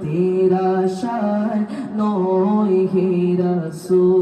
তেরা শার নয় হে রসুল।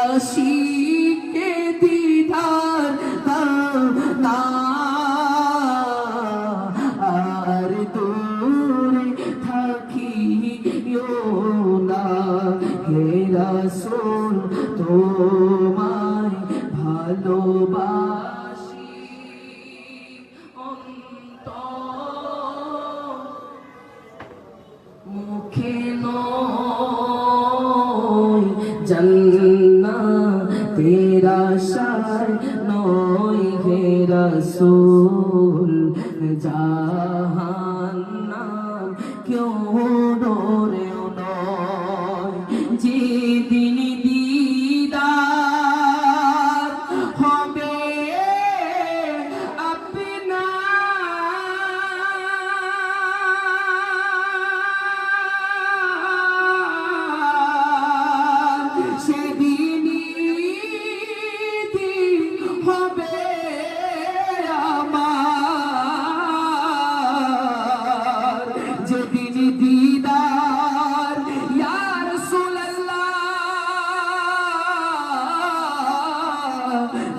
ইয়াশিকে দিদার না আর থাকিও না। হে রাসূল তোমায় ভালোবাসি। অন্তর মুখে জন্না তেরা শার নয় হে রসুল জাহান্নাম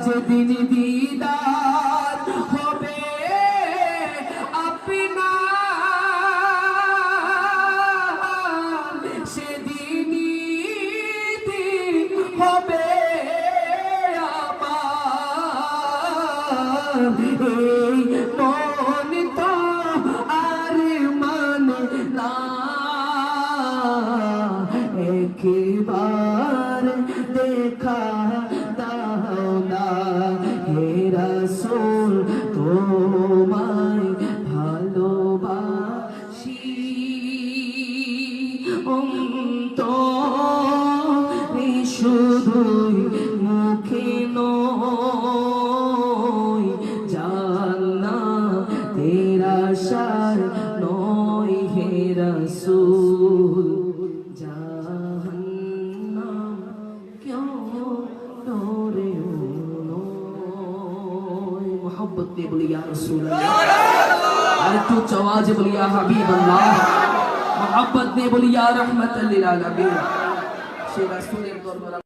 যেদিন দিদার হবে, আপনার সেদিনই দিন হবে আমার এই মন তো আর মানে না। একবার দেখা তোমায় ভালোবাসি। অন্তরে শুধুই মুখে নয় জানা তেরা সার নয় হে রসুল জাহান্নাম মোহব্বত নিয়ে বলি ইয়া রাসূলুল্লাহ আর একটু আওয়াজে বলি ইয়া হাবিবাল্লাহ মোহব্বত নিয়ে বলি ইয়া রাহমাতাল লিল আলামিন সেই রাসূলের দরবারে